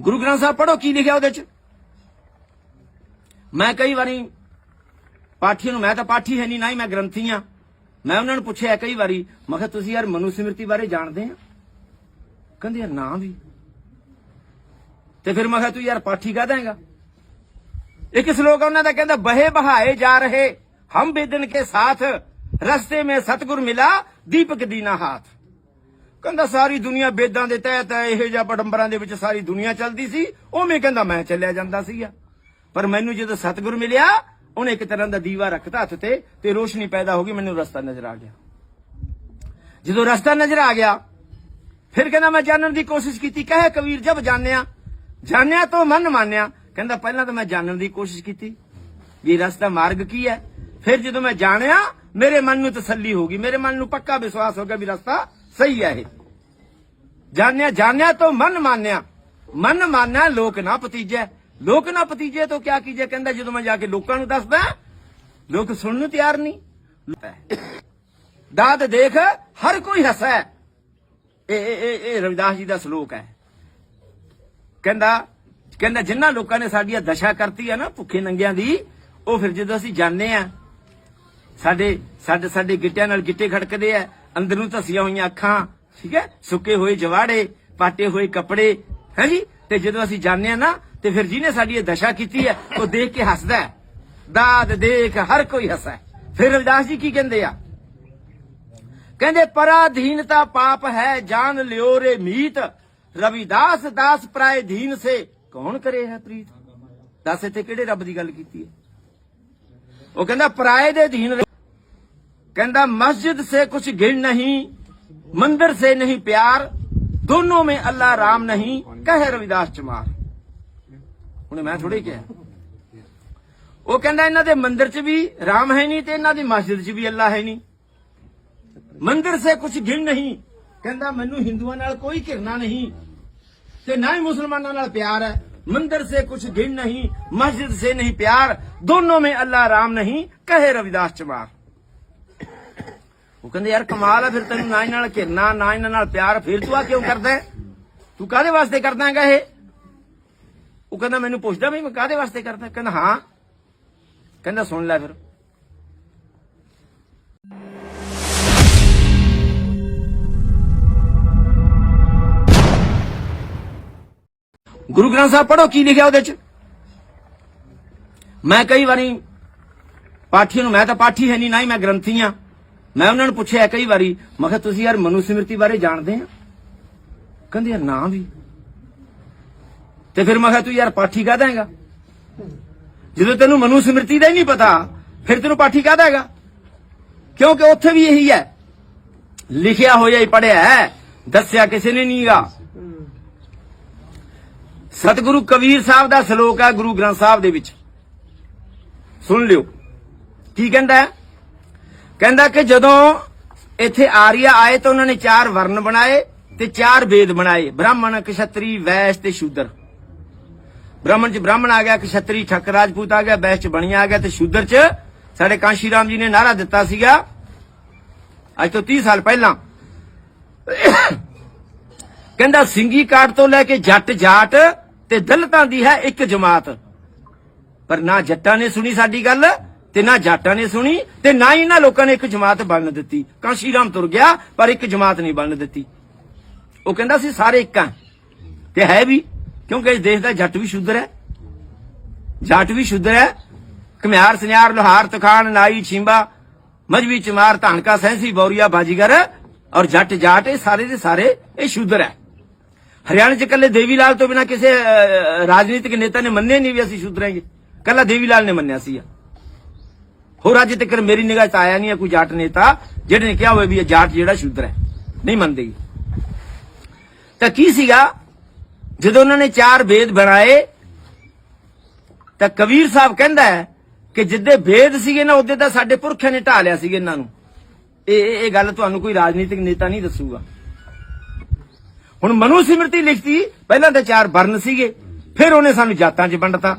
ਗੁਰੂ ਗ੍ਰੰਥ ਸਾਹਿਬ ਪੜੋ ਕੀ ਲਿਖਿਆ ਉਹਦੇ ਚ? ਮੈਂ ਕਈ ਵਾਰੀ ਪਾਠੀ ਨੂੰ, ਮੈਂ ਤਾਂ ਪਾਠੀ ਹੈ ਨਹੀਂ ਨਾ ਹੀ ਮੈਂ ਗ੍ਰੰਥੀ ਆ ਮੈਂ ਉਹਨਾਂ ਨੂੰ ਪੁੱਛਿਆ ਕਈ ਵਾਰੀ, ਮੈਂ ਕਿਹਾ, ਤੁਸੀਂ ਯਾਰ ਮਨੂ ਸਿਮਰਤੀ ਬਾਰੇ ਜਾਣਦੇ ਆ? ਕਹਿੰਦੇ, ਯਾਰ ਨਾ ਵੀ। ਤੇ ਫਿਰ ਮੈਂ ਕਿਹਾ, ਤੂੰ ਯਾਰ ਪਾਠੀ ਕਾ ਦੇਂਗਾ ਇੱਕ ਸ਼ਲੋਕ ਉਹਨਾਂ ਦਾ ਕਹਿੰਦਾ, ਬਹੇ ਬਹਾਏ ਜਾ ਰਹੇ, ਹਮ ਬੇਦਨ ਕੇ ਸਾਥ, ਰਸਤੇ ਮੇ ਸਤਗੁਰ ਮਿਲਾ, ਦੀਪਕ ਦੀਨਾ ਹਾਥ। ਕਹਿੰਦਾ ਸਾਰੀ ਦੁਨੀਆ ਬੇਦਾਂ ਦੇ ਤਹਿਤ ਇਹੋ ਜਿਹਾ ਪਟੰਬਰਾਂ ਦੇ ਵਿੱਚ ਸਾਰੀ ਦੁਨੀਆ ਚੱਲਦੀ ਸੀ, ਉਵੇਂ ਕਹਿੰਦਾ ਮੈਂ ਚੱਲਿਆ ਜਾਂਦਾ ਸੀਗਾ। ਪਰ ਮੈਨੂੰ ਜਦੋਂ ਸਤਿਗੁਰ ਮਿਲਿਆ, ਉਹਨੇ ਇੱਕ ਤਰ੍ਹਾਂ ਦਾ ਦੀਵਾ ਰੱਖਤਾ ਹੱਥ ਤੇ ਤੇ ਰੋਸ਼ਨੀ ਪੈਦਾ ਹੋ ਗਈ, ਮੈਨੂੰ ਰਸਤਾ ਨਜ਼ਰ ਆ ਗਿਆ। ਜਦੋਂ ਰਸਤਾ ਨਜ਼ਰ ਆ ਗਿਆ, ਫਿਰ ਕਹਿੰਦਾ ਮੈਂ ਜਾਣਨ ਦੀ ਕੋਸ਼ਿਸ਼ ਕੀਤੀ, ਕਹੇ ਕਬੀਰ ਜਬ ਜਾਣਿਆ ਜਾਣਿਆ ਤਾਂ ਮਨ ਮਾਨਿਆ ਕਹਿੰਦਾ ਪਹਿਲਾਂ ਤਾਂ ਮੈਂ ਜਾਣਨ ਦੀ ਕੋਸ਼ਿਸ਼ ਕੀਤੀ ਵੀ ਰਸਤਾ ਮਾਰਗ ਕੀ ਹੈ। ਫਿਰ ਜਦੋਂ ਮੈਂ ਜਾਣਿਆ, ਮੇਰੇ ਮਨ ਨੂੰ ਤਸੱਲੀ ਹੋ ਗਈ, ਮੇਰੇ ਮਨ ਨੂੰ ਪੱਕਾ ਵਿਸ਼ਵਾਸ ਹੋ ਗਿਆ ਵੀ ਰਸਤਾ ਸਹੀ ਹੈ ਇਹ। ਜਾਣਿਆ ਜਾਣਿਆ ਤੋਂ ਮਨ ਮਾਨਿਆ ਮਨ ਮਾਨਿਆ ਲੋਕ ਨਾ ਪਤੀਜੈ ਲੋਕ ਨਾ ਪਤੀਜੇ ਤੋਂ ਕਿਆ ਕੀਜੇ ਕਹਿੰਦਾ, ਜਦੋਂ ਮੈਂ ਜਾ ਕੇ ਲੋਕਾਂ ਨੂੰ ਦੱਸਦਾ, ਲੋਕ ਸੁਣਨ ਨੂੰ ਤਿਆਰ ਨਹੀਂ। ਦਾਦ ਦੇਖ, ਹਰ ਕੋਈ ਹੱਸੈ। ਇਹ ਇਹ ਇਹ- ਰਵਿਦਾਸ ਜੀ ਦਾ ਸ਼ਲੋਕ ਹੈ। ਕਹਿੰਦਾ ਕਹਿੰਦਾ ਜਿਨ੍ਹਾਂ ਲੋਕਾਂ ਨੇ ਸਾਡੀਆਂ ਦਸ਼ਾ ਕਰਤੀ ਹੈ ਨਾ, ਭੁੱਖੇ ਨੰਗਿਆਂ ਦੀ, ਉਹ ਫਿਰ ਜਦੋਂ ਅਸੀਂ ਜਾਣਦੇ ਆ, ਸਾਡੇ ਸਾਡੇ ਸਾਡੇ ਗਿੱਟਿਆਂ ਨਾਲ ਗਿੱਟੇ ਖੜਕਦੇ ਆ ਅੰਦਰ ਨੂੰ ਧਸੀਆਂ ਹੋਈਆਂ ਅੱਖਾਂ, ਠੀਕ ਹੈ? ਸੁੱਕੇ ਹੋਏ ਜਵਾੜੇ, ਪਾਟੇ ਹੋਏ ਕੱਪੜੇ, ਹੈ ਜੀ? ਤੇ ਜਦੋਂ ਅਸੀਂ ਜਾਣਦੇ ਆ ਨਾ, ਤੇ ਫਿਰ ਜਿਹਨੇ ਸਾਡੀ ਇਹ ਦਸ਼ਾ ਕੀਤੀ ਹੈ, ਉਹ ਦੇਖ ਕੇ ਹੱਸਦਾ ਹੈ। ਦਾਦ ਦੇਖ, ਹਰ ਕੋਈ ਹੱਸਦਾ ਫਿਰ ਰਵਿਦਾਸ ਜੀ ਕੀ ਕਹਿੰਦੇ ਆ? ਕਹਿੰਦੇ, ਪਰਾਧੀਨਤਾ ਪਾਪ ਹੈ, ਜਾਨ ਲਿਓ ਰੇ ਮੀਤ। ਰਵਿਦਾਸ ਦਾਸ ਪ੍ਰਾਇ ਧੀਨ ਸੇ। ਕੌਣ ਕਰੇ ਹੈ ਪ੍ਰੀਤ? ਦੱਸ ਇੱਥੇ ਕਿਹੜੇ ਰੱਬ ਦੀ ਗੱਲ ਕੀਤੀ ਹੈ? ਉਹ ਕਹਿੰਦਾ, ਪਰਾਏ ਦੇ ਅਧੀਨ ਕਹਿੰਦਾ, ਮਸਜਿਦ ਸੇ ਕੁਛ ਗਿਣ ਨਹੀਂ, ਮੰਦਰ ਸੇ ਨਹੀਂ ਪਿਆਰ, ਦੋਨੋਂ ਮੇ ਅੱਲਾ ਰਾਮ ਨਹੀਂ, ਕਹੇ ਰਵਿਦਾਸ ਚਮਾਰ। ਉਹਨੇ ਮੈਂ ਥੋੜੀ ਕਿਹਾ। ਉਹ ਕਹਿੰਦਾ, ਇਹਨਾਂ ਦੇ ਮੰਦਰ 'ਚ ਵੀ ਰਾਮ ਹੈ ਨਹੀਂ ਤੇ ਇਹਨਾਂ ਦੀ ਮਸਜਿਦ 'ਚ ਵੀ ਅੱਲਾ ਹੈ ਨਹੀਂ। ਮੰਦਰ ਸੇ ਕੁਛ ਗਿਣ ਨਹੀਂ। ਕਹਿੰਦਾ, ਮੈਨੂੰ ਹਿੰਦੂਆਂ ਨਾਲ ਕੋਈ ਘਿਰਨਾ ਨਹੀਂ ਤੇ ਨਾ ਹੀ ਮੁਸਲਮਾਨਾਂ ਨਾਲ ਪਿਆਰ ਹੈ। ਮੰਦਰ ਸੇ ਕੁਛ ਗਿਣ ਨਹੀਂ, ਮਸਜਿਦ ਸੇ ਨਹੀਂ ਪਿਆਰ, ਦੋਨੋਂ ਮੇ ਅੱਲਾ ਰਾਮ ਨਹੀਂ, ਕਹੇ ਰਵਿਦਾਸ ਚਮਾਰ। ਉਹ ਕਹਿੰਦੇ, ਯਾਰ, ਕਮਾਲ ਹੈ ਫਿਰ ਤੈਨੂੰ ਨਾ ਇਹਨਾਂ ਨਾਲ ਘਿਰਨਾ, ਨਾ ਇਹਨਾਂ ਨਾਲ ਪਿਆਰ, ਫਿਰ ਤੂੰ ਆ ਕਿਉਂ ਕਰਦਾ ਤੂੰ ਕਾਹਦੇ ਵਾਸਤੇ ਕਰਦਾ ਹੈਗਾ ਇਹ? ਉਹ ਕਹਿੰਦਾ, ਮੈਨੂੰ ਪੁੱਛਦਾ ਵੀ ਮੈਂ ਕਾਹਦੇ ਵਾਸਤੇ ਕਰਦਾ? ਕਹਿੰਦਾ, ਹਾਂ। ਕਹਿੰਦਾ, ਸੁਣ ਲੈ ਫਿਰ। ਗੁਰੂ ਗ੍ਰੰਥ ਸਾਹਿਬ ਪੜੋ ਕੀ ਲਿਖਿਆ ਉਹਦੇ ਚ? ਮੈਂ ਕਈ ਵਾਰੀ ਪਾਠੀ ਨੂੰ, ਮੈਂ ਤਾਂ ਪਾਠੀ ਹੈ ਨਹੀਂ, ਨਾ ਹੀ ਮੈਂ ਗ੍ਰੰਥੀ ਆ ਮੈਂ ਉਹਨਾਂ ਨੂੰ ਪੁੱਛਿਆ ਕਈ ਵਾਰੀ, ਮੈਂ ਕਿਹਾ, ਤੁਸੀਂ ਯਾਰ ਮਨੂ ਬਾਰੇ ਜਾਣਦੇ ਆ? ਕਹਿੰਦੇ, ਯਾਰ, ਨਾ ਵੀ। ਤੇ ਫਿਰ ਮੈਂ ਕਿਹਾ, ਤੂੰ ਯਾਰ ਪਾਠੀ ਕਾ ਦੇਂਗਾ ਜਦੋਂ ਤੈਨੂੰ ਮਨੂ ਦਾ ਹੀ ਨਹੀਂ ਪਤਾ, ਫਿਰ ਤੈਨੂੰ ਪਾਠੀ ਕਾ ਦੇਗਾ ਕਿਉਂਕਿ ਉੱਥੇ ਵੀ ਇਹੀ ਹੈ। ਲਿਖਿਆ ਹੋਇਆ ਹੀ ਪੜਿਆ ਹੈ, ਦੱਸਿਆ ਕਿਸੇ ਨੇ ਨਹੀਂਗਾ ਸਤਿਗੁਰੂ ਕਬੀਰ ਸਾਹਿਬ ਦਾ ਸ਼ਲੋਕ ਹੈ ਗੁਰੂ ਗ੍ਰੰਥ ਸਾਹਿਬ ਦੇ ਵਿੱਚ। ਸੁਣ ਲਿਓ। ਕੀ ਕਹਿੰਦਾ ਹੈ? ਕਹਿੰਦਾ ਕਿ ਜਦੋਂ ਇੱਥੇ ਆਰੀਆ ਆਏ ਤਾਂ ਉਹਨਾਂ ਨੇ ਚਾਰ ਵਰਨ ਬਣਾਏ ਤੇ ਚਾਰ ਵੇਦ ਬਣਾਏ, ਬ੍ਰਾਹਮਣ, ਕਸ਼ਤਰੀ, ਵੈਸ਼ ਤੇ ਸ਼ੂਦਰ। ਬ੍ਰਾਹਮਣ ਚ ਬ੍ਰਾਹਮਣ ਆ ਗਿਆ, ਕਸ਼ਤਰੀ ਠੱਕ ਰਾਜਪੂਤ ਆ ਗਿਆ, ਵੈਸ਼ ਚ ਬਣੀਆ ਆ ਗਿਆ ਤੇ ਸ਼ੂਦਰ ਚ ਸਾਡੇ ਕਾਂਸ਼ੀ ਰਾਮ ਜੀ ਨੇ ਨਾਰਾ ਦਿੱਤਾ ਸੀਗਾ, ਅੱਜ ਤੋਂ 30 ਸਾਲ ਪਹਿਲਾਂ। ਕਹਿੰਦਾ ਸਿੰਗੀ ਕਾਟ ਤੋਂ ਲੈ ਕੇ ਜੱਟ ਜਾਟ ਤੇ ਦਲਤਾਂ ਦੀ ਹੈ ਇੱਕ ਜਮਾਤ। ਪਰ ਨਾ ਜੱਟਾਂ ਨੇ ਸੁਣੀ ਸਾਡੀ ਗੱਲ ਤੇ ਨਾ ਜਾਟਾਂ ਨੇ ਸੁਣੀ ਤੇ ਨਾ ਹੀ ਇਹਨਾਂ ਲੋਕਾਂ ਨੇ ਇੱਕ ਜਮਾਤ ਬਣ ਦਿੱਤੀ। ਕਾਂਸ਼ੀ ਰਾਮ ਤੁਰ ਗਿਆ, ਪਰ ਇੱਕ ਜਮਾਤ ਨਹੀਂ ਬਣ ਦਿੱਤੀ। ਉਹ ਕਹਿੰਦਾ ਸੀ, ਸਾਰੇ ਇੱਕ ਤੇ ਹੈ ਵੀ, ਕਿਉਂਕਿ ਇਸ ਦੇਸ਼ ਦਾ ਜੱਟ ਵੀ ਸ਼ੁੱਧਰ ਹੈ। ਜੱਟ ਵੀ ਸ਼ੁੱਧਰ ਹੈ। ਘਮਿਆਰ, ਸੁਨਿਆਰ, ਲੋਹਾਰ, ਤਖਾਨ, ਨਾਈ, ਛਿੰਬਾ, ਮਜਵੀ, ਚਮਾਰ, ਧਾਨਕਾ, ਸੈਂਸੀ, ਬੌਰੀਆ, ਬਾਜੀਗਰ ਔਰ ਜੱਟ ਜਾਟ, ਇਹ ਸਾਰੇ ਦੇ ਸਾਰੇ ਇਹ ਸ਼ੁੱਧਰ ਹੈ। ਹਰਿਆਣਾ ਚ ਇਕੱਲੇ ਦੇਵੀ ਲਾਲ ਤੋਂ ਬਿਨਾ ਕਿਸੇ ਰਾਜਨੀਤਿਕ ਨੇਤਾ ਨੇ ਮੰਨੇ ਨਹੀਂ ਵੀ ਅਸੀਂ ਸ਼ੁੱਧ ਹੈਗੇ। ਕੱਲਾ ਦੇਵੀ ਲਾਲ ਨੇ ਮੰਨਿਆ ਸੀ ਹੋਰ ਅੱਜ ਤੱਕ ਮੇਰੀ ਨਿਗਾਹ ਚ ਆਇਆ ਨਹੀਂ ਹੈ ਕੋਈ ਜਾਟ ਨੇਤਾ, ਜਿਹੜੇ ਨੇ ਕਿਹਾ ਹੋਵੇ ਵੀ ਇਹ ਜਾਟ ਜਿਹੜਾ ਸ਼ੂਦਰ ਹੈ। ਨਹੀਂ ਮੰਨਦੇ ਤਾਂ ਕੀ ਸੀਗਾ? ਜਦੋਂ ਉਹਨਾਂ ਨੇ ਚਾਰ ਵੇਦ ਬਣਾਏ, ਤਾਂ ਕਬੀਰ ਸਾਹਿਬ ਕਹਿੰਦਾ ਹੈ ਕਿ ਜਿੱਦੇ ਵੇਦ ਸੀਗੇ ਨਾ, ਉਹਦੇ ਤਾਂ ਸਾਡੇ ਪੁਰਖਿਆਂ ਨੇ ਢਾ ਲਿਆ ਸੀਗੇ ਇਹਨਾਂ ਨੂੰ। ਇਹ ਇਹ ਇਹ ਗੱਲ ਤੁਹਾਨੂੰ ਕੋਈ ਰਾਜਨੀਤਿਕ ਨੇਤਾ ਨਹੀਂ ਦੱਸੂਗਾ। ਹੁਣ ਮਨੂ ਸਿਮਰਤੀ ਲਿਖਤੀ, ਪਹਿਲਾਂ ਤਾਂ ਚਾਰ ਵਰਨ ਸੀਗੇ, ਫਿਰ ਉਹਨੇ ਸਾਨੂੰ ਜਾਤਾਂ 'ਚ ਵੰਡਤਾ।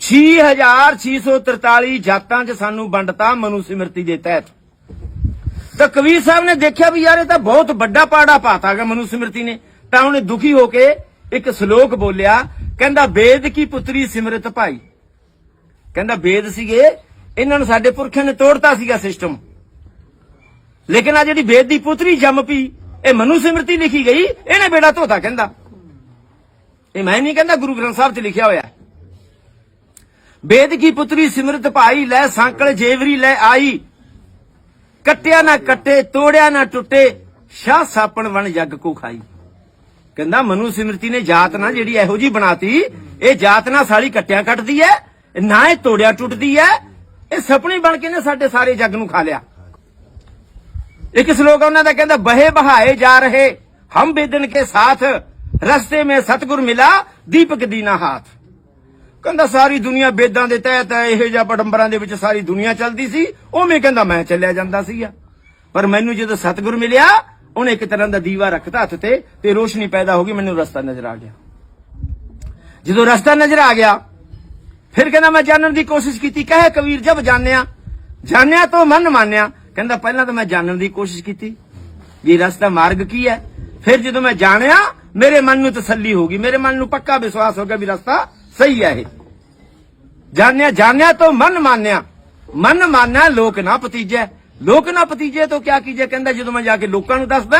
6643 ਜਾਤਾਂ 'ਚ ਸਾਨੂੰ ਵੰਡਤਾ ਮਨੂ ਸਿਮਰਤੀ ਦੇ ਤਹਿਤ। ਤਾਂ ਕਬੀਰ ਸਾਹਿਬ ਨੇ ਦੇਖਿਆ ਵੀ ਯਾਰ ਇਹ ਤਾਂ ਬਹੁਤ ਵੱਡਾ ਪਾੜਾ ਪਾਤਾਗਾ ਮਨੂ ਸਿਮਰਤੀ ਨੇ। ਤਾਂ ਉਹਨੇ ਦੁਖੀ ਹੋ ਕੇ ਇੱਕ ਸ਼ਲੋਕ ਬੋਲਿਆ, ਕਹਿੰਦਾ ਵੇਦ ਕੀ ਪੁੱਤਰੀ ਸਿਮਰਤ ਭਾਈ? ਕਹਿੰਦਾ ਵੇਦ ਸੀਗੇ, ਇਹਨਾਂ ਨੂੰ ਸਾਡੇ ਪੁਰਖਿਆਂ ਨੇ ਤੋੜਤਾ ਸੀਗਾ ਸਿਸਟਮ। ਲੇਕਿਨ ਆ ਜਿਹੜੀ ਵੇਦ ਦੀ ਪੁੱਤਰੀ ਜੰਮ ਪਈ, ਇਹ ਮਨੂ ਸਿਮਰਤੀ ਲਿਖੀ ਗਈ, ਇਹਨੇ ਬੇੜਾ ਧੋਤਾ ਕਹਿੰਦਾ। ਇਹ ਮੈਂ ਨਹੀਂ ਕਹਿੰਦਾ ਗੁਰੂ ਗ੍ਰੰਥ ਸਾਹਿਬ 'ਚ ਲਿਖਿਆ ਹੋਇਆ। ਵੇਦ ਕੀ ਪੁੱਤਰੀ ਸਿਮਰਤ ਭਾਈ ਲੈ ਸਾਂਕਲ ਜੇਵਰੀ ਲੈ ਆਈ। ਕੱਟਿਆ ਨਾ ਕੱਟੇ, ਤੋੜਿਆ ਨਾ ਟੁੱਟੇ, ਸ਼ਾਹ ਸਾਪਣ ਵਣ ਜੱਗ ਕੋ ਖਾਈ। ਕਹਿੰਦਾ, ਮਨੂ ਸਿਮਰਤੀ ਨੇ ਜਾਤ ਨਾ ਜਿਹੜੀ ਇਹੋ ਜੀ ਬਣਾਤੀ, ਇਹ ਜਾਤ ਨਾ ਸਾਲੀ ਕੱਟਿਆ ਕੱਟਦੀ ਐ, ਨਾ ਇਹ ਤੋੜਿਆ ਟੁੱਟਦੀ ਐ, ਇਹ ਸਪਣੀ ਬਣ ਕੇ ਨੇ ਸਾਡੇ ਸਾਰੇ ਜੱਗ ਨੂੰ ਖਾ ਲਿਆ। ਇੱਕ ਸ਼ਲੋਕ ਉਹਨਾਂ ਦਾ ਕਹਿੰਦਾ, ਬਹੇ ਬਹਾਏ ਜਾ ਰਹੇ, ਹਮ ਬੇਦਨ ਕੇ ਸਾਥ, ਰਸਤੇ ਮੇਂ ਸਤਗੁਰ ਮਿਲਾ, ਦੀਪਕ ਦੀਨਾ ਹਾਥ। ਕਹਿੰਦਾ ਸਾਰੀ ਦੁਨੀਆ ਬੇਦਾਂ ਦੇ ਤਹਿਤ ਇਹੋ ਜਿਹਾ ਪਟੰਬਰਾਂ ਦੇ ਵਿੱਚ ਸਾਰੀ ਦੁਨੀਆ ਚੱਲਦੀ ਸੀ, ਉਵੇਂ ਕਹਿੰਦਾ ਮੈਂ ਚੱਲਿਆ ਜਾਂਦਾ ਸੀਗਾ ਪਰ ਮੈਨੂੰ ਜਦੋਂ ਸਤਿਗੁਰ ਮਿਲਿਆ, ਉਹਨੇ ਇੱਕ ਤਰ੍ਹਾਂ ਦਾ ਦੀਵਾ ਰੱਖਤਾ ਹੱਥ ਤੇ ਤੇ ਰੋਸ਼ਨੀ ਪੈਦਾ ਹੋ ਗਈ, ਮੈਨੂੰ ਰਸਤਾ ਨਜ਼ਰ ਆ ਗਿਆ। ਜਦੋਂ ਰਸਤਾ ਨਜ਼ਰ ਆ ਗਿਆ, ਫਿਰ ਕਹਿੰਦਾ ਮੈਂ ਜਾਣਨ ਦੀ ਕੋਸ਼ਿਸ਼ ਕੀਤੀ, ਕਹੇ ਕਬੀਰ ਜਬ ਜਾਣਿਆ ਜਾਣਿਆ ਤੋਂ ਮਨ ਮਾਨਿਆ ਕਹਿੰਦਾ ਪਹਿਲਾਂ ਤਾਂ ਮੈਂ ਜਾਣਨ ਦੀ ਕੋਸ਼ਿਸ਼ ਕੀਤੀ, ਵੀ ਰਸਤਾ ਮਾਰਗ ਕੀ ਹੈ? ਫਿਰ ਜਦੋਂ ਮੈਂ ਜਾਣਿਆ, ਮੇਰੇ ਮਨ ਨੂੰ ਤਸੱਲੀ ਹੋ ਗਈ, ਮੇਰੇ ਮਨ ਨੂੰ ਪੱਕਾ ਵਿਸ਼ਵਾਸ ਹੋ ਗਿਆ ਵੀ ਰਸਤਾ ਸਹੀ ਹੈ ਇਹ। ਜਾਣਿਆ ਜਾਣਿਆ ਤੋਂ ਮਨ ਮਾਨਿਆ ਮਨ ਮਾਨਿਆ ਲੋਕ ਨਾ ਪਤੀਜੈ ਲੋਕ ਨਾ ਪਤੀਜੇ ਤੋਂ ਕਿਆ ਕੀਜੇ? ਕਹਿੰਦਾ ਜਦੋਂ ਮੈਂ ਜਾ ਕੇ ਲੋਕਾਂ ਨੂੰ ਦੱਸਦਾ,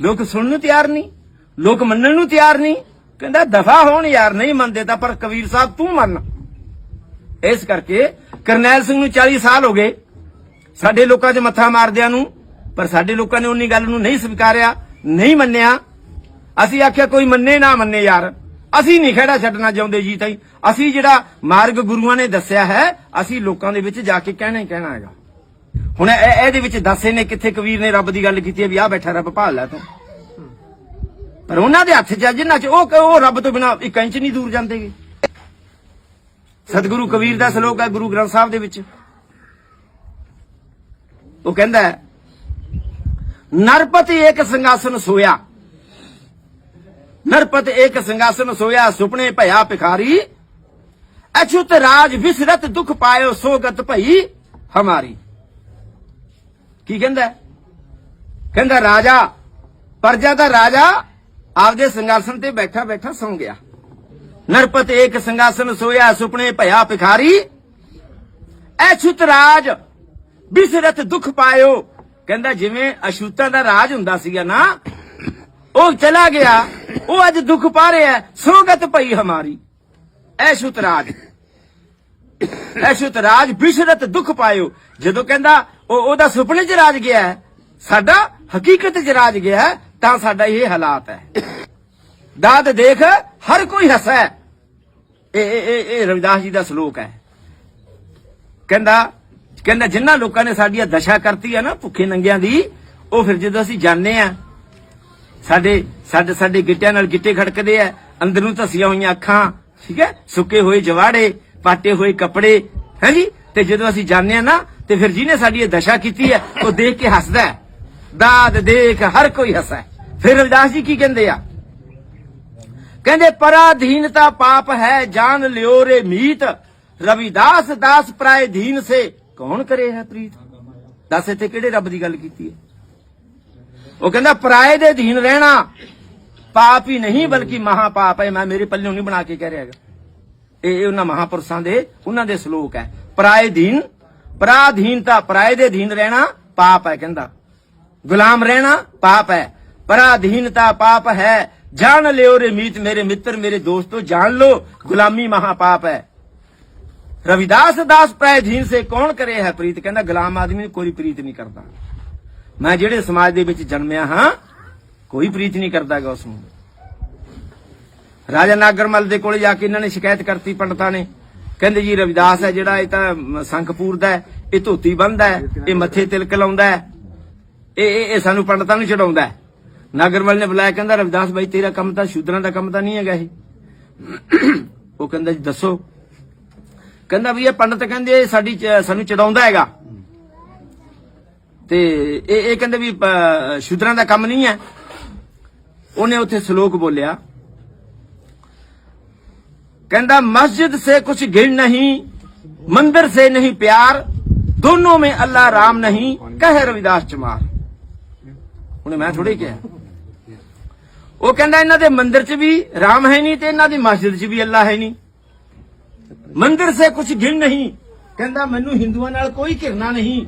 ਲੋਕ ਸੁਣਨ ਨੂੰ ਤਿਆਰ ਨਹੀਂ। ਲੋਕ ਮੰਨਣ ਨੂੰ ਤਿਆਰ ਨਹੀਂ। ਕਹਿੰਦਾ ਦਫਾ ਹੋਣ ਯਾਰ, ਨਹੀਂ ਮੰਨਦੇ ਤਾਂ ਪਰ ਕਬੀਰ ਸਾਹਿਬ ਤੂੰ ਮੰਨ। ਇਸ ਕਰਕੇ ਕਰਨੈਲ ਸਿੰਘ ਨੂੰ 40 ਸਾਲ ਹੋ ਗਏ। ਸਾਡੇ ਲੋਕਾਂ 'ਚ ਮੱਥਾ ਮਾਰਦਿਆਂ ਨੂੰ, ਪਰ ਸਾਡੇ ਲੋਕਾਂ ਨੇ ਉਨੀ ਗੱਲ ਨੂੰ ਨਹੀਂ ਸਵੀਕਾਰਿਆ, ਨਹੀਂ ਮੰਨਿਆ। ਅਸੀਂ ਆਖਿਆ, ਕੋਈ ਮੰਨੇ ਨਾ ਮੰਨੇ ਯਾਰ। ਅਸੀਂ ਨਹੀਂ ਖੜਾ ਛੱਡਣਾ ਚਾਹੁੰਦੇ ਜੀ ਤਾਈ। ਅਸੀਂ ਜਿਹੜਾ ਮਾਰਗ ਗੁਰੂਆਂ ਨੇ ਦੱਸਿਆ ਹੈ ਅਸੀਂ ਲੋਕਾਂ ਦੇ ਵਿੱਚ ਜਾ ਕੇ ਕਹਿਣਾ ਹੀ ਕਹਿਣਾ ਹੈਗਾ। ਹੁਣ ਇਹ- ਇਹਦੇ ਵਿੱਚ ਦੱਸੇ ਨੇ ਕਿੱਥੇ ਕਬੀਰ ਨੇ ਰੱਬ ਦੀ ਗੱਲ ਕੀਤੀ ਹੈ ਵੀ ਆ ਬੈਠਾ ਰੱਬ ਭਾਲ ਲੈ ਤੂੰ। ਪਰ ਉਹਨਾਂ ਦੇ ਹੱਥ 'ਚ ਆ, 'ਚ ਉਹ ਉਹ ਰੱਬ ਤੋਂ ਬਿਨਾ ਇੱਕ ਇੰਚ ਨਹੀਂ ਦੂਰ ਜਾਂਦੇਗੇ ਸਤਿਗੁਰੂ ਕਬੀਰ ਦਾ ਸ਼ਲੋਕ ਹੈ ਗੁਰੂ ਗ੍ਰੰਥ ਸਾਹਿਬ ਦੇ ਵਿੱਚ। ਉਹ ਕਹਿੰਦਾ ਨਰਪਤੀ ਇੱਕ ਸਿੰਘਾਸਨ ਸੋਇਆ ਨਰਪਤ ਇੱਕ ਸਿੰਘਾਸਨ ਸੋਇਆ ਸੁਪਨੇ ਭਇਆ ਭਿਖਾਰੀ। ਅਛੁਤ ਰਾਜ ਵਿਸਰਤ ਦੁਖ ਪਾਇਓ ਸੋਗਤ ਭਈ ਹਮਾਰੀ। ਕੀ ਕਹਿੰਦਾ? ਕਹਿੰਦਾ, ਰਾਜਾ, ਪਰਜਾ ਦਾ ਰਾਜਾ ਆਪਦੇ ਸਿੰਘਾਸਨ ਤੇ ਬੈਠਾ ਬੈਠਾ ਸੌਂ ਗਿਆ। ਨਰਪਤ ਇੱਕ ਸਿੰਘਾਸਨ ਸੋਇਆ ਸੁਪਨੇ ਭਇਆ ਭਿਖਾਰੀ। ਅਛੁਤ ਰਾਜ ਬਿਸਰਤ ਦੁੱਖ ਪਾਇਓ। ਕਹਿੰਦਾ, ਜਿਵੇਂ ਅਛੂਤਾਂ ਦਾ ਰਾਜ ਹੁੰਦਾ ਸੀਗਾ ਨਾ ਉਹ ਚਲਾ ਗਿਆ। ਉਹ ਅੱਜ ਦੁੱਖ ਪਾ ਰਿਹਾ ਸੋਗਤ ਪਈ ਹਮਾਰੀ। ਐਸ਼ੁਤਰਾਜ ਐਸ਼ੁਤਰਾਜ ਬਿਸ਼ਰਤ ਦੁੱਖ ਪਾਇਓ। ਜਦੋਂ ਕਹਿੰਦਾ, ਉਹ ਉਹਦਾ ਸੁਪਨੇ 'ਚ ਰਾਜ ਗਿਆ ਸਾਡਾ ਹਕੀਕਤ 'ਚ ਰਾਜ ਗਿਆ ਤਾਂ ਸਾਡਾ ਇਹ ਹਾਲਾਤ ਹੈ। ਦਾਦ ਦੇਖ, ਹਰ ਕੋਈ ਹੱਸੈ ਇਹ ਇਹ ਇਹ- ਇਹ ਰਵਿਦਾਸ ਜੀ ਦਾ ਸ਼ਲੋਕ ਹੈ। ਕਹਿੰਦਾ ਕਹਿੰਦਾ ਜਿਨ੍ਹਾਂ ਲੋਕਾਂ ਨੇ ਸਾਡੀਆਂ ਦਸ਼ਾ ਕਰਤੀ ਹੈ ਨਾ, ਭੁੱਖੇ ਨੰਗਿਆਂ ਦੀ, ਉਹ ਫਿਰ ਜਦੋਂ ਅਸੀਂ ਜਾਣਦੇ ਆ ਸਾਡੇ ਸਾਡੇ ਸਾਡੇ ਗਿੱਟਿਆਂ ਨਾਲ ਗਿੱਟੇ ਖੜਕਦੇ ਆ। ਅੰਦਰ ਨੂੰ ਧਸੀਆਂ ਹੋਈਆਂ ਅੱਖਾਂ, ਠੀਕ ਹੈ? ਸੁੱਕੇ ਹੋਏ ਜਵਾੜੇ, ਪਾਟੇ ਹੋਏ ਕੱਪੜੇ, ਹੈ ਜੀ? ਤੇ ਜਦੋਂ ਅਸੀਂ ਜਾਣਦੇ ਆ ਨਾ, ਤੇ ਫਿਰ ਜਿਹਨੇ ਸਾਡੀ ਇਹ ਦਸ਼ਾ ਕੀਤੀ ਹੈ, ਉਹ ਦੇਖ ਕੇ ਹੱਸਦਾ ਹੈ। ਦਾਦ ਦੇਖ, ਹਰ ਕੋਈ ਹੱਸਦਾ ਫਿਰ ਰਵਿਦਾਸ ਜੀ ਕੀ ਕਹਿੰਦੇ ਆ? ਕਹਿੰਦੇ, ਪਰਾਧੀਨਤਾ ਪਾਪ ਹੈ, ਜਾਨ ਲਿਓ ਰੇ ਮੀਤ। ਰਵਿਦਾਸ ਦਾਸ ਪ੍ਰਾਇਧੀਨ ਸੇ। ਕੌਣ ਕਰੇ ਹੈ ਪ੍ਰੀਤ? ਦੱਸ ਇੱਥੇ ਕਿਹੜੇ ਰੱਬ ਦੀ ਗੱਲ ਕੀਤੀ ਹੈ? ਉਹ ਕਹਿੰਦਾ, ਪਰਾਏ ਦੇ ਅਧੀਨ ਰਹਿਣਾ ਪਾਪ ਹੀ ਨਹੀਂ, ਬਲਕਿ ਮਹਾ ਪਾਪ ਹੈ। ਮੈਂ ਮੇਰੇ ਪੱਲਿਓਂ ਨਹੀਂ ਬਣਾ ਕੇ ਕਹਿ ਰਿਹਾ ਇਹ ਉਹਨਾਂ ਮਹਾਪੁਰਸ਼ਾਂ ਦੇ, ਉਹਨਾਂ ਦੇ ਸ਼ਲੋਕ ਹੈ। ਪਰਾਏ ਦੀਨ ਪਰਾਧੀਨਤਾ, ਪਰਾਏ ਦੇ ਅਧੀਨ ਰਹਿਣਾ ਪਾਪ ਹੈ ਕਹਿੰਦਾ। ਗੁਲਾਮ ਰਹਿਣਾ ਪਾਪ ਹੈ। ਪਰਾਧੀਨਤਾ ਪਾਪ ਹੈ। ਜਾਣ ਲਿਓ ਰੇ ਮੀਤ ਮੇਰੇ ਮਿੱਤਰ, ਮੇਰੇ ਦੋਸਤੋ, ਜਾਣ ਲੋ ਗੁਲਾਮੀ ਮਹਾ ਪਾਪ ਹੈ। ਰਵਿਦਾਸ ਦਾਸ ਪ੍ਰਾਇਧੀਨ ਸੇ ਕੌਣ ਕਰੇ ਹੈ ਪ੍ਰੀਤ? ਕਹਿੰਦਾ, ਗੁਲਾਮ ਆਦਮੀ ਨੂੰ ਕੋਈ ਪ੍ਰੀਤ ਨਹੀਂ ਕਰਦਾ। ਮੈਂ ਜਿਹੜੇ ਸਮਾਜ ਦੇ ਵਿੱਚ ਜਨਮਿਆ ਹਾਂ ਕੋਈ ਪ੍ਰੀਤ ਨਹੀਂ ਕਰਦਾਗਾ ਉਸ ਨੂੰ। ਰਾਜਾ ਨਾਗਰਮਲ ਦੇ ਕੋਲੇ ਜਾ ਕੇ ਇਹਨਾਂ ਨੇ ਸ਼ਿਕਾਇਤ ਕਰਤੀ ਪੰਡਤਾਂ ਨੇ। ਕਹਿੰਦੇ ਜੀ ਰਵਿਦਾਸ ਹੈ ਜਿਹੜਾ ਇਹ ਤਾਂ ਮ, ਸੰਖਪੂਰ ਦਾ ਹੈ ਇਹ ਧੋਤੀ ਬੰਨਦਾ ਹੈ ਇਹ ਮੱਥੇ ਤਿਲਕ ਲਾਉਂਦਾ ਹੈ। ਇਹ ਇਹ ਸਾਨੂੰ ਪੰਡਤਾਂ ਨੂੰ ਚੜਾਉਂਦਾ ਹੈ। ਨਾਗਰਮਲ ਨੇ ਬੁਲਾਇਆ ਕਹਿੰਦਾ ਰਵਿਦਾਸ ਬਾਈ ਤੇਰਾ ਕੰਮ ਤਾਂ ਸ਼ੂਦਰਾਂ ਦਾ ਕੰਮ ਤਾਂ ਨਹੀਂ ਹੈਗਾ ਇਹ। ਉਹ ਕਹਿੰਦਾ ਜੀ ਦੱਸੋ। ਕਹਿੰਦਾ ਵੀ ਇਹ ਪੰਡਤ ਕਹਿੰਦੇ ਇਹ ਸਾਡੀ ਸਾਨੂੰ ਚੜਾਉਂਦਾ ਹੈਗਾ। ਤੇ ਇਹ ਇਹ ਕਹਿੰਦੇ ਵੀ ਸ਼ੂਦਰਾਂ ਦਾ ਕੰਮ ਨਹੀਂ ਹੈ। ਉਹਨੇ ਉੱਥੇ ਸ਼ਲੋਕ ਬੋਲਿਆ। ਕਹਿੰਦਾ, ਮਸਜਿਦ ਸੇ ਕੁਛ ਗਿਣ ਨਹੀਂ, ਮੰਦਰ ਸੇ ਨਹੀਂ ਪਿਆਰ, ਦੋਨੋਂ ਮੇਂ ਅੱਲਾ ਰਾਮ ਨਹੀਂ, ਕਹੇ ਰਵਿਦਾਸ ਚਮਾਰ। ਉਹਨੇ ਮੈਂ ਥੋੜੀ ਕਿਹਾ। ਉਹ ਕਹਿੰਦਾ, ਇਹਨਾਂ ਦੇ ਮੰਦਰ 'ਚ ਵੀ ਰਾਮ ਹੈ ਨਹੀਂ ਤੇ ਇਹਨਾਂ ਦੀ ਮਸਜਿਦ 'ਚ ਵੀ ਅੱਲਾ ਹੈ ਨਹੀਂ। ਮੰਦਰ ਸੇ ਕੁਛ ਗਿਣ ਨਹੀਂ, ਕਹਿੰਦਾ, ਮੈਨੂੰ ਹਿੰਦੂਆਂ ਨਾਲ ਕੋਈ ਘਿਰਨਾ ਨਹੀਂ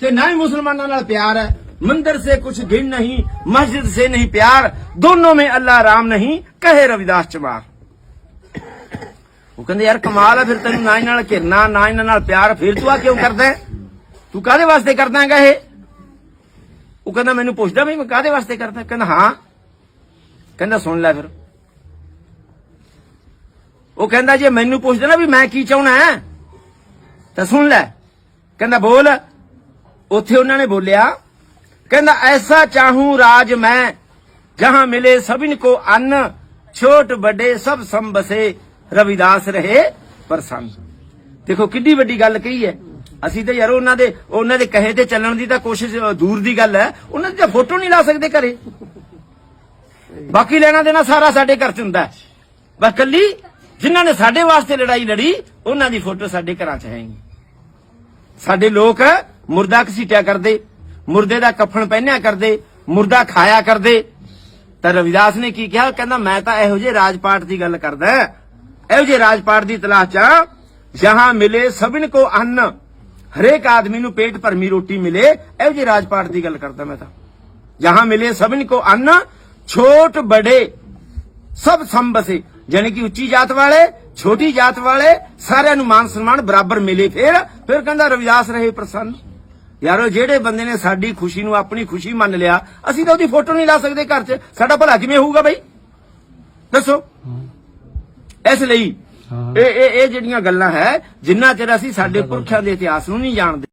ਤੇ ਨਾ ਹੀ ਮੁਸਲਮਾਨਾਂ ਨਾਲ ਪਿਆਰ ਹੈ। ਮੰਦਰ ਸੇ ਕੁਝ ਗਿਣ ਨਹੀਂ, ਮਸਜਿਦ ਸੇ ਨਹੀਂ ਪਿਆਰ। ਦੋਨੋਂ में ਅੱਲਾ ਰਾਮ ਨਹੀਂ, ਕਹੇ ਰਵਿਦਾਸ ਚਮਾਰ। ਉਹ ਕਹਿੰਦੇ, ਯਾਰ, ਕਮਾਲ ਹੈ ਫਿਰ ਤੈਨੂੰ ਨਾ ਇਹਨਾਂ ਨਾਲ ਘਿਰਨਾ, ਨਾ ਇਹਨਾਂ ਨਾਲ ਪਿਆਰ, ਫਿਰ ਤੂੰ ਆ ਕਿਉਂ ਕਰਦਾ ਤੂੰ ਕਾਹਦੇ ਵਾਸਤੇ ਕਰਦਾ ਹੈਗਾ ਇਹ? ਉਹ ਕਹਿੰਦਾ, ਮੈਨੂੰ ਪੁੱਛਦਾ ਵੀ ਮੈਂ ਕਾਹਦੇ ਵਾਸਤੇ ਕਰਦਾ? ਕਹਿੰਦਾ, ਹਾਂ। ਕਹਿੰਦਾ, ਸੁਣ ਲੈ ਫਿਰ। ਉਹ ਕਹਿੰਦਾ, ਜੇ ਮੈਨੂੰ ਪੁੱਛਦਾ ਨਾ ਵੀ ਮੈਂ ਕੀ ਚਾਹਣਾ ਤਾਂ ਸੁਣ ਲੈ। ਕਹਿੰਦਾ, ਬੋਲ। ਉੱਥੇ ਉਹਨਾਂ ਨੇ ਬੋਲਿਆ, ਕਹਿੰਦਾ, ਐਸਾ ਚਾਹੂੰ ਰਾਜ ਮੈਂ, ਜਹਾਂ ਮਿਲੇ ਸਭਿਨ ਕੋ ਅੰਨ, ਛੋਟ ਵੱਡੇ ਸਭ ਸੰਬਸੇ, ਰਵਿਦਾਸ ਰਹੇ ਪ੍ਰਸੰਨ। ਦੇਖੋ, ਕਿੱਡੀ ਵੱਡੀ ਗੱਲ ਕਹੀ ਹੈ। ਅਸੀਂ ਤਾਂ ਯਾਰ ਉਹਨਾਂ ਦੇ ਉਹਨਾਂ ਦੇ ਕਹੇ ਤੇ ਚੱਲਣ ਦੀ ਤਾਂ ਕੋਸ਼ਿਸ਼ ਦੂਰ ਦੀ ਗੱਲ ਹੈ। ਉਹਨਾਂ ਦੀ ਤਾਂ ਫੋਟੋ ਨਹੀਂ ਲਾ ਸਕਦੇ ਘਰੇ। ਬਾਕੀ ਲੈਣਾ ਦੇਣਾ ਸਾਰਾ ਸਾਡੇ ਘਰ ਚ ਹੁੰਦਾ ਬਸ ਕੱਲੀ, ਜਿਨ੍ਹਾਂ ਨੇ ਸਾਡੇ ਵਾਸਤੇ ਲੜਾਈ ਲੜੀ, ਉਹਨਾਂ ਦੀ ਫੋਟੋ ਸਾਡੇ ਘਰਾਂ ਚ ਹੈਗੀ। ਸਾਡੇ ਲੋਕ ਮੁਰਦਾ ਘਸੀਟਿਆ ਕਰਦੇ, ਮੁਰਦੇ ਦਾ ਕਫਨ ਪਹਿਨਿਆ ਕਰਦੇ, ਮੁਰਦਾ ਖਾਇਆ ਕਰਦੇ। ਤਾਂ ਰਵਿਦਾਸ ਨੇ ਕੀ ਕਿਹਾ? ਕਹਿੰਦਾ, ਮੈਂ ਤਾਂ ਇਹੋ ਜਿਹੇ ਰਾਜਪਾਟ ਦੀ ਗੱਲ ਕਰਦਾ ਇਹੋ ਜਿਹੇ ਰਾਜਪਾਟ ਦੀ ਤਲਾਸ਼ ਚ ਜਹਾਂ ਮਿਲੇ ਸਭਨ ਕੋ ਅੰਨ, ਹਰੇਕ ਆਦਮੀ ਨੂੰ ਪੇਟ ਭਰਮੀ ਰੋਟੀ ਮਿਲੇ, ਇਹੋ ਜਿਹੇ ਰਾਜਪਾਟ ਦੀ ਗੱਲ ਕਰਦਾ ਮੈਂ ਤਾਂ। ਜਹਾਂ ਮਿਲੇ ਸਭਨ ਕੋ ਅੰਨ, ਛੋਟ ਬੜੇ, ਸਭ ਸੰਬਸੇ। ਜਾਨੀ ਕਿ ਉੱਚੀ ਜਾਤ ਵਾਲੇ, ਛੋਟੀ ਜਾਤ ਵਾਲੇ, ਸਾਰਿਆਂ ਨੂੰ ਮਾਨ ਸਨਮਾਨ ਬਰਾਬਰ ਮਿਲੇ ਫਿਰ। ਫਿਰ ਕਹਿੰਦਾ, ਰਵਿਦਾਸ ਰਹੇ ਪ੍ਰਸੰਨ। ਯਾਰੋ ਜਿਹੜੇ ਬੰਦੇ ਨੇ ਸਾਡੀ ਖੁਸ਼ੀ ਨੂੰ ਆਪਣੀ ਖੁਸ਼ੀ ਮੰਨ ਲਿਆ ਅਸੀਂ ਤਾਂ ਉਹਦੀ ਫੋਟੋ ਨਹੀਂ ਲਾ ਸਕਦੇ ਘਰ 'ਚ। ਸਾਡਾ ਭਲਾ ਕਿਵੇਂ ਹੋਊਗਾ ਬਈ? ਦੱਸੋ। ਇਸ ਲਈ ਇਹ ਇਹ ਜਿਹੜੀਆਂ ਗੱਲਾਂ ਹੈ ਜਿੰਨਾ ਚਿਰ ਅਸੀਂ ਸਾਡੇ ਪੁਰਖਿਆਂ ਦੇ ਇਤਿਹਾਸ ਨੂੰ ਨਹੀਂ ਜਾਣਦੇ